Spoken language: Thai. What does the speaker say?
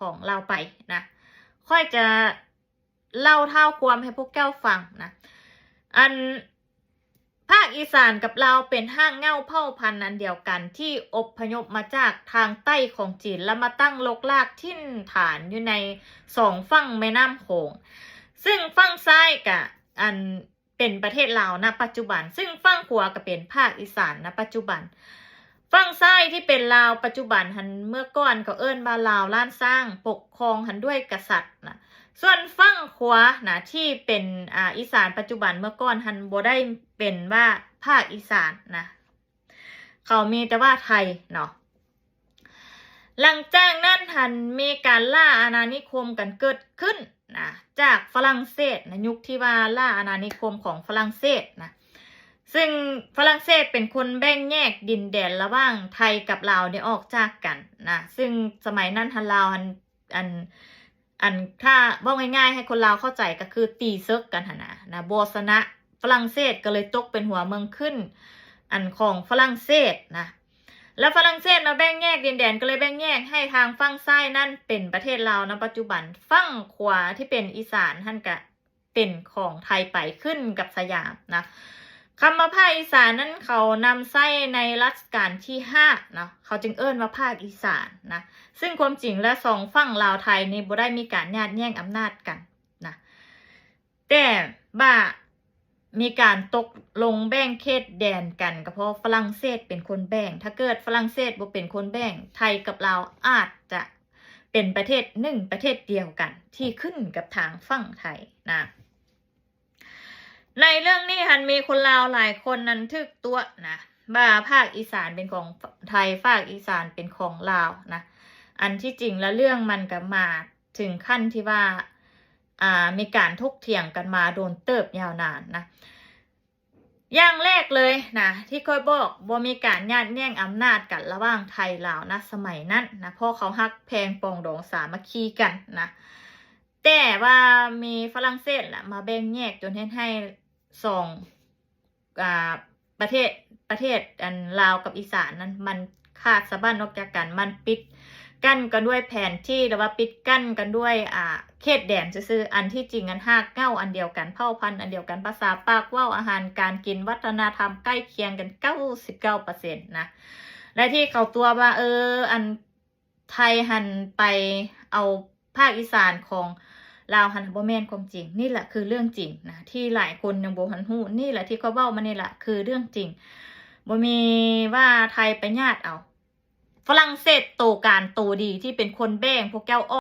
ของเราไปนะค่อยจะเล่าเท่าความให้พวกแก้วฟังนะอันภาคอีสานกับเราเป็นห้างเง่าเผ่าพันธุ์อันเดียวกันที่อพยพมาจากทางใต้ของจีนแล้วมาตั้งลกลากทิ้นฐานอยู่ในสองฝั่งแม่น้ำโขงซึ่งฝั่งซ้ายกับอันเป็นประเทศลาวนะปัจจุบัน ซึ่งฝั่งขวาก็เป็นภาคอีสานนะปัจจุบัน ฝั่งซ้ายที่เป็นลาวปัจจุบันหันเมื่อก่อนก็เอิ้นว่าลาวล้านสร้างปกครองหันด้วยกษัตริย์นะส่วนฝั่งขวานะที่เป็นอ่าอีสานปัจจุบันเมื่อก่อนหันบ่ได้เป็นว่าภาคอีสานนะเขามีแต่ว่าไทยเนาะหลังจากนั้นหันมีการล่าอาณานิคมกันเกิดขึ้นนะจากฝรั่งเศสนะยุคที่ว่าล่าอาณานิคมของฝรั่งเศสนะ ซึ่งฝรั่งเศสเป็นคนแบ่งแยกดินแดนระหว่างไทยกับลาวเนี่ยออกจากกันนะซึ่งสมัยนั้นทันลาวอันอันอันถ้าบอกง่ายๆ ให้คนลาวเข้าใจก็คือตีเซิกกันหนะนะโบสนะฝรั่งเศสก็เลยตกเป็นหัวเมืองขึ้น อันของฝรั่งเศสนะแล้วฝรั่งเศสมาแบ่งแยกดินแดนก็เลยแบ่งแยกให้ทางฝั่งซ้ายนั่นเป็นประเทศลาวนะปัจจุบันฝั่งขวาที่เป็นอีสานท่านก็เป็นของไทยไปขึ้นกับสยามนะ คำว่าภาคอีสานนั้นเขานำไส้ในรัชกาลที่ห้าเนาะเขาจึงเอิ้นว่าภาคอีสานนะซึ่งความจริงแล้วสองฝั่งลาวไทยนี่บ่ได้มีการญาติแย่งอำนาจกันนะแต่บ่ามีการตกลงแบ่งเขตแดนกันก็เพราะฝรั่งเศสเป็นคนแบ่ง ถ้าเกิดฝรั่งเศสบ่เป็นคนแบ่งไทยกับลาวอาจจะเป็นประเทศหนึ่งประเทศเดียวกันที่ขึ้นกับทางฝั่งไทยนะ ในเรื่องนี้ฮันมีคนลาวหลายคนนั้นทึกตัวนะว่าภาคอีสานเป็นของไทยภาคอีสานเป็นของลาวนะอันที่จริงแล้วเรื่องมันก็มาถึงขั้นที่ว่าอ่ามีการทุกเถียงกันมาโดนเติบยาวนานนะอย่างแรกเลยนะที่ค่อยบอกว่ามีการญาติแย่งอำนาจกันระหว่างไทยลาวนะสมัยนั้นนะเพราะเขาฮักแพงปองดองสามัคคีกันนะแต่ว่ามีฝรั่งเศสแหละมาแบ่งแยกจนเฮ็ดให้ สองอ่าประเทศประเทศอันลาวกับอีสานนั้นมันขาดสะบั้นออกจากกันมันปิดกั้นกันด้วยแผนที่หรือว่าปิดกั้นกันด้วยอ่าเขตแดนซื่ออันที่จริงอันหากเก้าอันเดียวกันเผ่าพันธุ์อันเดียวกันภาษาปากว่าอาหารการกินวัฒนธรรมใกล้เคียงกันเก้าสิบเก้าเปอร์เซ็นต์นะและที่เขาตัวว่าเอออันไทยหันไปเอาภาคอีสานของ ลาวหันบ่แม่นความจริง นี่แหละคือเรื่องจริงนะที่หลายคนยังบ่หันหูนี่แหละที่เขาเบ้ามานี่แหละคือเรื่องจริงบ่มีว่าไทยไปญาติเอา ฝรั่งเศสโตการโตดีที่เป็นคนแบ่งพวกแก้วอ้อ